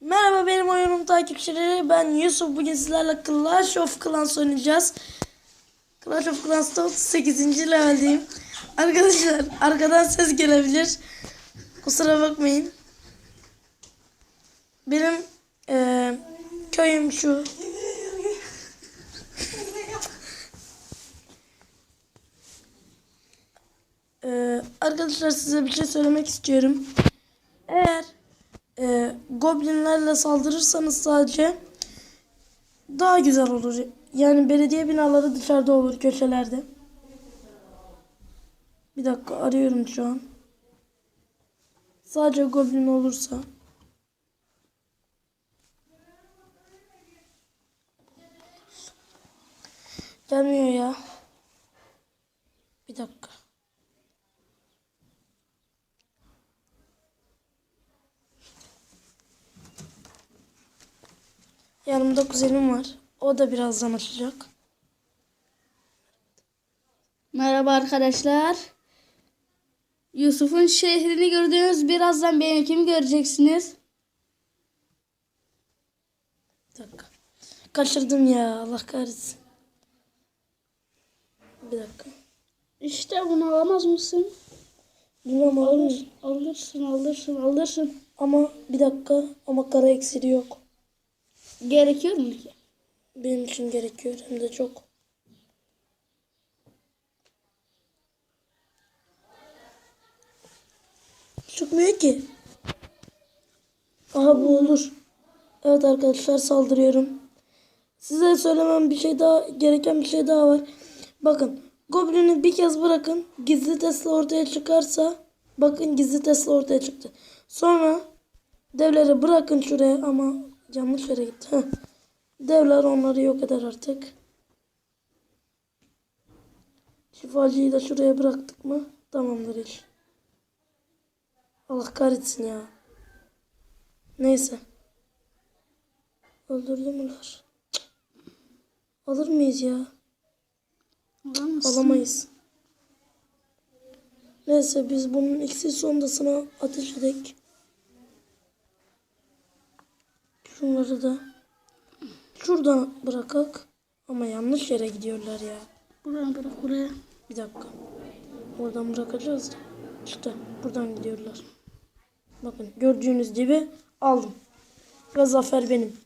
Merhaba benim oyunum takipçileri. Ben Yusuf. Bugün sizlerle Clash of Clans oynayacağız. Clash of Clans'ta 38. leveldeyim. Arkadaşlar arkadan ses gelebilir. Kusura bakmayın. Benim eee, köyüm şu. Eee, arkadaşlar size bir şey söylemek istiyorum. Goblinlerle saldırırsanız sadece daha güzel olur. Yani belediye binaları dışarıda olur köşelerde. Bir dakika arıyorum şu an. Sadece goblin olursa. Gelmiyor ya. Bir dakika. Yanımda kuzenim var. O da birazdan açacak. Merhaba arkadaşlar. Yusuf'un şehrini gördünüz. Birazdan benimkini göreceksiniz. Bir dakika. Kaçırdım ya. Allah kahretsin. Bir dakika. İşte bunu alamaz mısın? Bilmem alır mıyım? Alırsın, alırsın, alırsın. Ama bir dakika. Ama kara eksiri yok. Gerekiyor mu ki? Benim için gerekiyor. Hem de çok. Çıkmıyor ki. Aha bu olur. Evet arkadaşlar saldırıyorum. Size söylemem bir şey daha gereken bir şey daha var. Bakın Goblin'i bir kez bırakın. Gizli Tesla ortaya çıkarsa bakın gizli Tesla ortaya çıktı. Sonra devleri bırakın şuraya ama yanlış yere gitti. Heh. Devler onları yok eder artık. Şifacıyı da şuraya bıraktık mı? Tamamdır iş. Allah kahretsin ya. Neyse. Öldürdü müler? Alır mıyız ya? Alamazsın. Alamayız. Neyse biz bunun iksir sondasına ateş edek. Şunları da şuradan bırakak. Ama yanlış yere gidiyorlar ya. Buraya bırak buraya. Bir dakika. Oradan bırakacağız da. İşte buradan gidiyorlar. Bakın gördüğünüz gibi aldım. Ve zafer benim.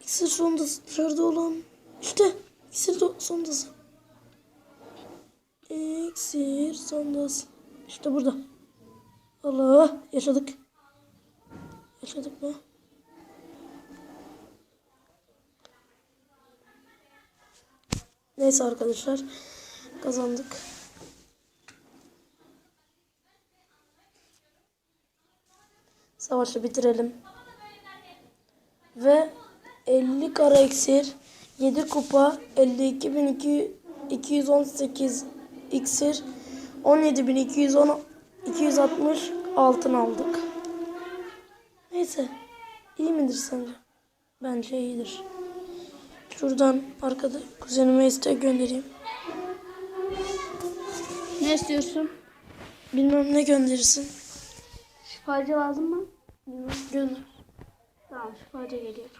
İksir sondası dışarıda olan. İşte iksir sondası. İksir sondası. İşte burada. Allah yaşadık. Yaşadık mı? Neyse arkadaşlar kazandık. Savaşı bitirelim. Ve 50 kara iksir, 7 kupa, 52.218 iksir, 17.210 260 altın aldık. Neyse. iyi midir sence? Bence iyidir. Şuradan arkada kuzenime istek göndereyim. Ne istiyorsun? Bilmem ne gönderirsin. Şifacı lazım mı? Bilmem gönder. Tamam şifacı geliyor.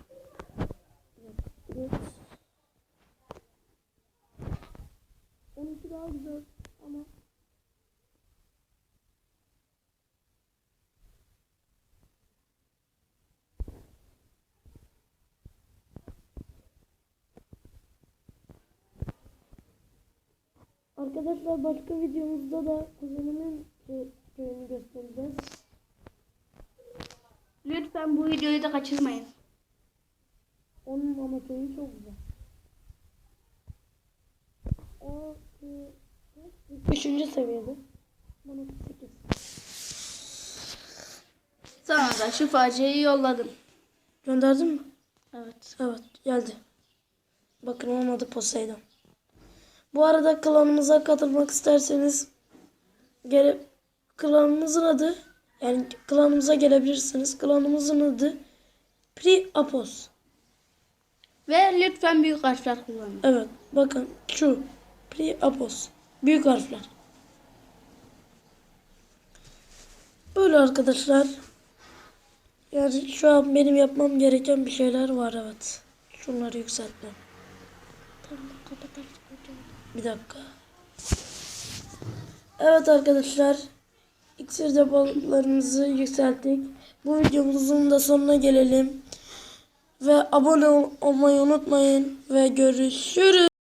Onunki daha güzel ama Arkadaşlar başka videomuzda da kuzenimin köyünü göstereceğiz. Lütfen bu videoyu da kaçırmayın. Onun ama köyü çok güzel. O e, Üçüncü seviyede. Bana 8. Sana da şifacıyı yolladım. Gönderdin mi? Evet. Evet geldi. Bakın olmadı Poseidon. Bu arada klanımıza katılmak isterseniz gele, klanımızın adı yani klanımıza gelebilirsiniz. Klanımızın adı Priapos. Ve lütfen büyük harfler kullanın. Evet bakın şu Priapos. Büyük harfler. Böyle arkadaşlar. Yani şu an benim yapmam gereken bir şeyler var evet. Şunları yükseltmem. Bir dakika. Evet arkadaşlar. İksir depolarımızı yükselttik. Bu videomuzun da sonuna gelelim. Ve abone ol- olmayı unutmayın. Ve görüşürüz.